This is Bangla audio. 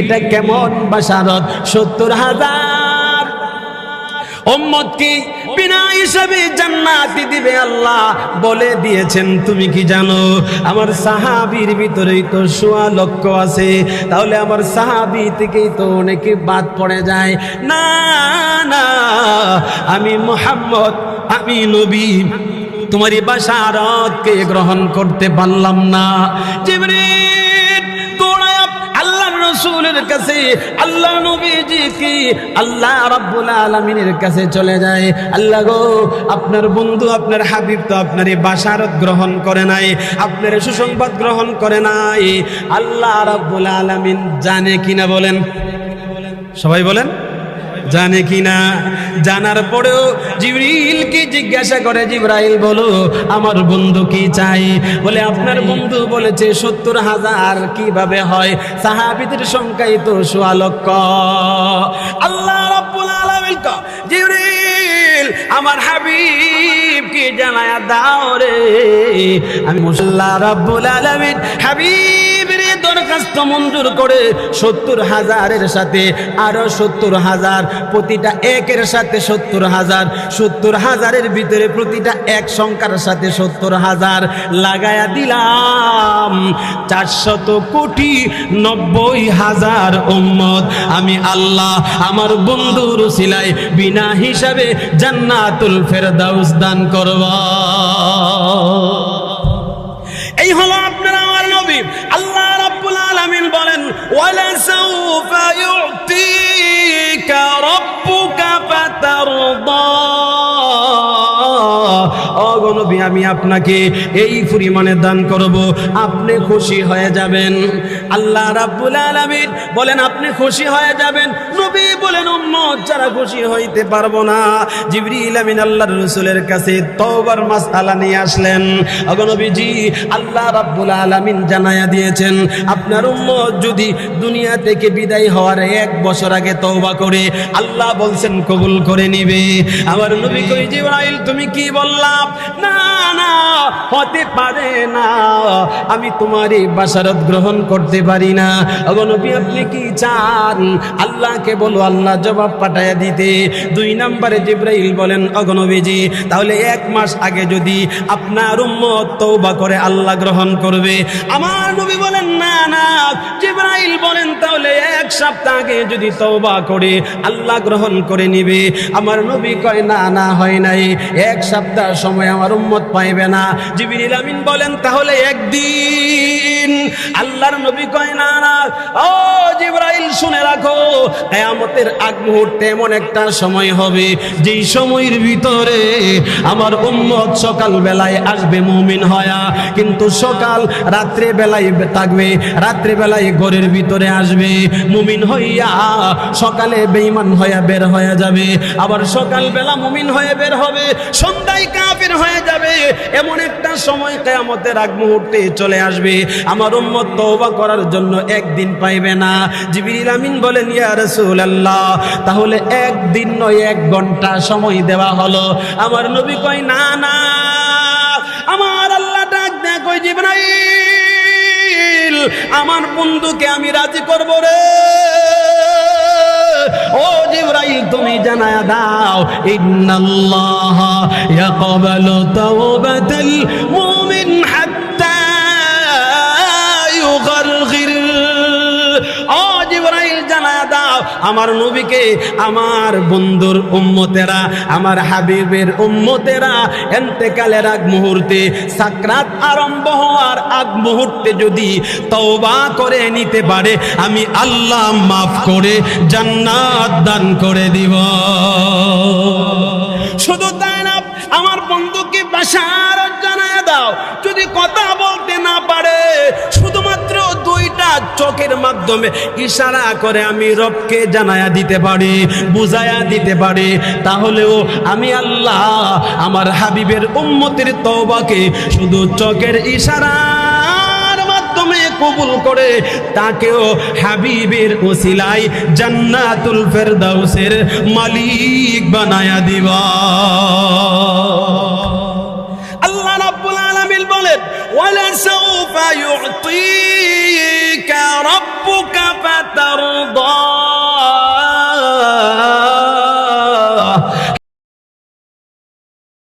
এটা কেমন বাসারত? সত্তর হাজার। উম্মত কি বিনা হিসাবে জান্নাতি দিবে আল্লাহ? বলে দিয়েছেন, তুমি কি জানো? আমার সাহাবীর ভিতরেই তো সোয়া লক্ষ আছে। তাহলে আমার সাহাবী থেকেই তো অনেকে বাদ পড়ে যায়। না না, আমি মোহাম্মদ, আমি নবী। তোমার এই বাসারতকে গ্রহণ করতে পারলাম না। আল্লাহ রসুলের কাছে, আল্লাহ নবীজি কি? আল্লাহ রাব্বুল আলামিনের কাছে চলে যায়। আল্লাহ গো, আপনার বন্ধু, আপনার হাবিব তো আপনার এই বাসারত গ্রহণ করে নাই, আপনার সুসংবাদ গ্রহণ করে নাই। আল্লাহ রাব্বুল আলামিন জানে কিনা বলেন? সবাই বলেন? জানে কিনা? জানার পরেও জিবরিলকে জিজ্ঞাসা করে, জিব্রাইল, বলো, আমার বন্ধু কি চাই বলে, আপনার বন্ধু বলেছে, সত্তর হাজার কীভাবে হয়? সাহাবিদের সংখ্যাই তো সোয়া লক্ষ। আল্লাহ রাব্বুল আলামিন ক জিবরিল, আমার হাবিব কি জানায়া দাও রে। আমি মুসল্লা রাব্বুল আলামিন হাবিবের এই দরখাস্ত মঞ্জুর করে সত্তর হাজারের সাথে আরও সত্তর হাজার, প্রতিটা একের সাথে সত্তর হাজার, সত্তর হাজারের ভিতরে প্রতিটা এক সংখ্যার সাথে সত্তর হাজার। লাগায়া দিলাম চারশত কোটি নব্বই হাজার উম্মত। আমি আল্লাহ আমার বন্ধুর সিলাই বিনা হিসাবে জান্নাতুল ফেরদাউস দান করবা। এই হলো সাউফা ربك فترضى. অগণবী আমি আপনাকে এই পরিমাণে দান করব। আপনি খুশি হয়ে যাবেন। আল্লাহ রাব্বুল আলামিন বলেন আপনি খুশি হয়ে যাবেন। নবী বলেন, উম্মত, যারা খুশি হইতে পারব না। জিবরিল আমিন আল্লাহর রাসূলের কাছে তওবার মাসআলা নিয়ে আসলেন। অগণবীজি আল্লাহ রাব্বুল আলামিন জানায়া দিয়েছেন, আপনার উম্মত যদি দুনিয়া থেকে বিদায় হওয়ার এক বছর আগে তওবা করে, আল্লাহ বলছেন কবুল করে নিবে। আমার নবী কই জিবরাইল, তুমি কি বললাম না হতে পারে না। আমি তোমার এই বাসারত গ্রহণ করতে পারি না। অগনবী আপনি কি চান? আল্লাহকে বলো, আল্লাহ জবাব পাঠাইয়া দিতে। দুই নম্বরে জিব্রাইল বলেন অগনবীজি তাহলে এক মাস আগে যদি আপনার উম্মত তওবা করে আল্লাহ গ্রহণ করবে। আমার নবী বলেন, না না। জিব্রাইল বলেন, তাহলে এক সপ্তাহ আগে যদি তওবা করে আল্লাহ গ্রহণ করে নিবে। আমার নবী কয়, না না, হয় নাই। এক সপ্তাহ সময় আমার উম্মত পাইবে না। জিবরিল আমিন বলেন, তাহলে একদিন আল্লাহর নবী কয়, না না, ও জিব্রাইল, শুনে রাখো, কিয়ামতের আগ মুহূর্তে এমন একটা সময় হবে, যেই সময়ের ভিতরে আমার উম্মত সকাল বেলায় আসবে, মুমিন হয়া। কিন্তু সকাল রাত্রে বেলায় থাকবে রাত্রে বেলায় ঘরের ভিতরে আসবে, মুমিন হইয়া সকালে বেঈমান হইয়া বের হয়ে যাবে। আবার সকাল বেলা মুমিন হয়ে বের হবে, সন্ধ্যায় কাফের হয়ে যাবে। এমন একটা সময় কিয়ামতের আগ মুহূর্তে চলে আসবে। আমার উম্মত তওবা করার জন্য একদিন পাইবে না। জিবরিল আমিন বলেন, ইয়া রাসূলুল্লাহ, তাহলে একদিন নয়, এক ঘণ্টা সময় দেওয়া হলো। আমার নবী কয়, না না। আমার আল্লাহ ডাক দেয় কই জিবরাইল, আমার বন্ধুকে আমি রাজি করব রে। ও জিবরাইল তুমি জানায়া দাও ইন্নাল্লাহ ইয়াকবালু তাওবাতাল মুমিন আমার নবীকে, আমার বন্ধুর উম্মতেরা, আমার হাবিবের উম্মতেরা এন্তেকালের আগ মুহূর্তে, সাকরাত আরম্ভ হওয়ার আগ মুহূর্তে যদি তওবা করে নিতে পারে, আমি আল্লাহ মাফ করে জান্নাত দান করে দিব। শুধু তাই না, আমার বন্ধুকে বাসার জানায় দাও। যদি কথা বলতে না পারে, শুধুমাত্র দুইটা চোখের মাধ্যমে ইশারা করে আমি রবকে জানায়া দিতে পারি, বুঝায়া দিতে পারি। তাহলেও আমি আল্লাহ আমার হাবিবের উম্মতের তওবাকে শুধু ইশারার মাধ্যমে কবুল করে, তাকেও হাবিবের ওসিলাই জান্নাতুল ফেরদাউসের মালিক বানায়া দিবা। আল্লাহ রাব্বুল আলামিন বলেন, ওয়ালা সাউফা ইউতিক